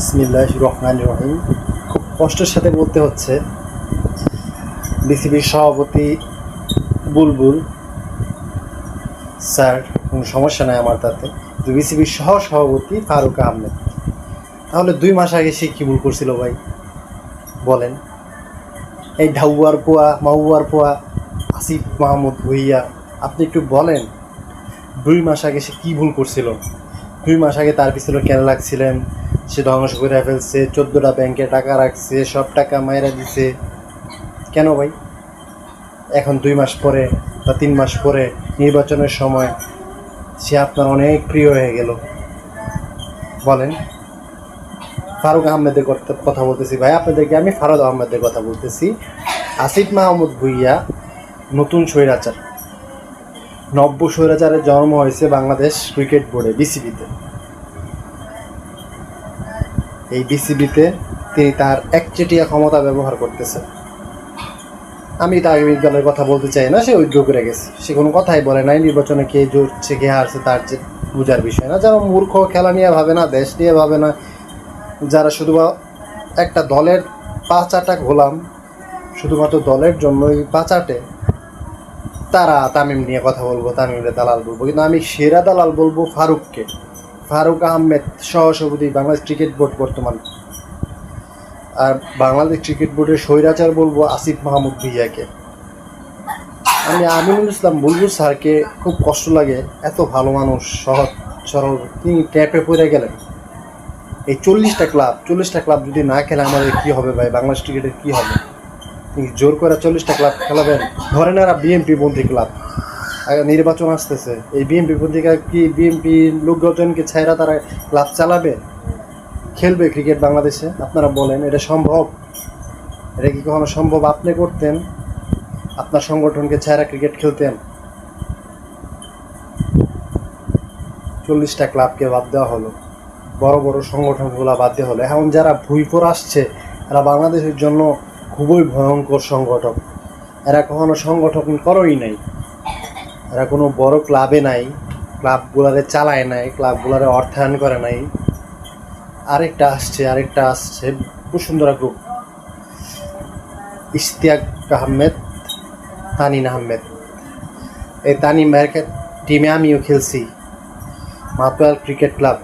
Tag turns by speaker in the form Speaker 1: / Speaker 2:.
Speaker 1: বিসমিল্লাহ রহমান রহিম। খুব কষ্টের সাথে বলতে হচ্ছে বিসিবির সভাপতি বুলবুল স্যার, কোনো সমস্যা নাই আমার তাতে। কিন্তু বিসিবির সহ সভাপতি ফারুক আহমেদ। তাহলে দুই মাস আগে সে কী ভুল করছিল ভাই? বলেন। এই ঢাউয়ার পোয়া, মাউয়ার পোয়া, আসিফ মাহমুদ ভুইয়া, আপনি একটু বলেন, দুই মাস আগে সে কী ভুল করছিল? দুই মাস আগে তার পিছনে কেন লাগছিলেন? সে ধ্বংস করে ফেলছে, চোদ্দোটা ব্যাংকে টাকা রাখছে, সব টাকা মায়েরা দিছে। কেন ভাই? এখন দুই মাস পরে বা তিন মাস পরে নির্বাচনের সময় সে আপনার অনেক প্রিয় হয়ে গেল। বলেন, ফারুক আহমেদের কথা- বলতেছি। ভাই, আপনাদেরকে আমি ফারুক আহমেদের কথা বলতেছি। আসিফ মাহমুদ ভুইয়া নতুন স্বৈরাচার। নব্য স্বৈরাচারের জন্ম হয়েছে বাংলাদেশ ক্রিকেট বোর্ডে, বিসিবিতে। এই বিসিবিতে তিনি তার একচেটিয়া ক্ষমতা ব্যবহার করতেছেন আমি তার বিজ্ঞানের কথা বলতে চাই না, সে উদ্যোগ করে গেছে। সে কোনো কথাই বলে নাই, নির্বাচনে কে জুটছে কে হারছে তার যে বোঝার বিষয় না। যারা মূর্খ, খেলা নিয়ে ভাবে না, দেশ নিয়ে ভাবে না। যারা শুধু একটা দলের পাঁচাটা গোলাম, শুধুমাত্র দলের জন্য এই পাঁচাটে তারা তামিম নিয়ে কথা বলব, তামিমের দালাল বলব। কিন্তু আমি সেরা দালাল বলব ফারুককে। ফারুক আহমেদ সহসভাপতি বাংলাদেশ ক্রিকেট বোর্ড বর্তমান। আর বাংলাদেশ ক্রিকেট বোর্ডের স্বৈরাচার বলব আসিফ মাহমুদ ভিয়াকে আমি আমিনুল ইসলাম বুলবুল স্যারকে খুব কষ্ট লাগে, এত ভালো মানুষ, সহজ, সরল, তিনি ট্যাপে পড়ে গেলেন। এই চল্লিশটা ক্লাব চল্লিশটা ক্লাব যদি না খেলে আমাদের কী হবে ভাই? বাংলাদেশ ক্রিকেটের কী হবে? তিনি জোর করে চল্লিশটা ক্লাব খেলাবেন। ধরেন এরা বিএনপি বন্ধী ক্লাব। নির্বাচন আসতেছে। এই বিএনপি পত্রিকা কি বিএনপি লোকজনকে ছাইরা তারা ক্লাব চালাবে? খেলবে ক্রিকেট বাংলাদেশে? আপনারা বলেন, এটা সম্ভব? এটা কি কখনো সম্ভব? আপনি করতেন, আপনার সংগঠনকে ছাড়া ক্রিকেট খেলতেন। চল্লিশটা ক্লাবকে বাদ দেওয়া হলো। বড় বড় সংগঠনগুলো বাদ দেওয়া হলো। এখন যারা ভুইপুর আসছে, এরা বাংলাদেশের জন্য খুবই ভয়ঙ্কর সংগঠক। এরা কখনো সংগঠন করোই নাই। এরা কোনো বড় ক্লাবে নাই ক্লাবগুলারে চালায় নাই ক্লাবগুলারে অর্থায়ন করে নাই। আরেকটা আসছে আরেকটা আসছে বসুন্ধরা গ্রুপ ইশতিয়াক আহমেদ তানিন আহমেদ। এই তানিম ভাইয়ের টিমে আমিও খেলছি। Matuail cricket club